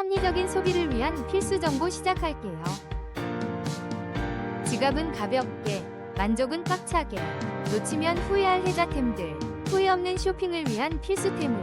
합리적인 소비를 위한 필수 정보 시작할게요. 지갑은 가볍게, 만족은 꽉차게, 놓치면 후회할 혜자템들, 후회 없는 쇼핑을 위한 필수템을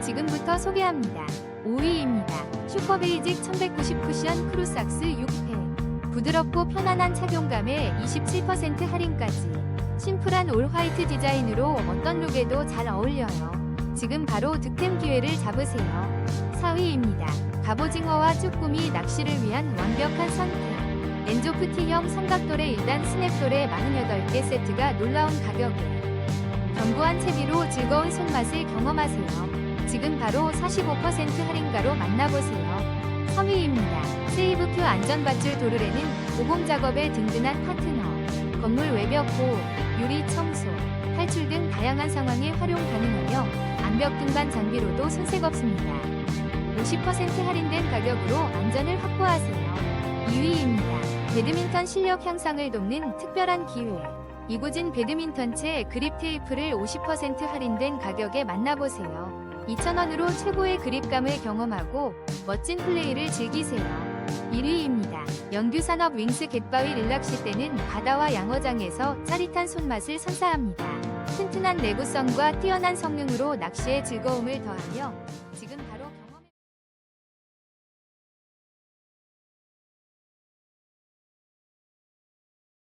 지금부터 소개합니다. 5위입니다. 슈퍼베이직 1190 쿠션 크루삭스 6회. 부드럽고 편안한 착용감에 27% 할인까지. 심플한 올 화이트 디자인으로 어떤 룩에도 잘 어울려요. 지금 바로 득템 기회를 잡으세요. 4위입니다. 갑오징어와 쭈꾸미 낚시를 위한 완벽한 선택. 엔조프티형 삼각돌의 1단 스냅돌의 48개 세트가 놀라운 가격에 견고한 채비로 즐거운 손맛을 경험하세요. 지금 바로 45% 할인가로 만나보세요. 3위입니다. 세이브큐 안전밧줄 도르래는 보공 작업에 든든한 파트너. 건물 외벽 보호, 유리 청소, 탈출 등 다양한 상황에 활용 가능하며 암벽 등반 장비로도 손색 없습니다. 50% 할인된 가격으로 안전을 확보하세요. 2위입니다. 배드민턴 실력 향상을 돕는 특별한 기회. 이고진 배드민턴채 그립 테이프를 50% 할인된 가격에 만나보세요. 2,000원으로 최고의 그립감을 경험하고 멋진 플레이를 즐기세요. 1위입니다. 영규산업 윙스 갯바위 릴락시 때는 바다와 양어장에서 짜릿한 손맛을 선사합니다. 튼튼한 내구성과 뛰어난 성능으로 낚시의 즐거움을 더하며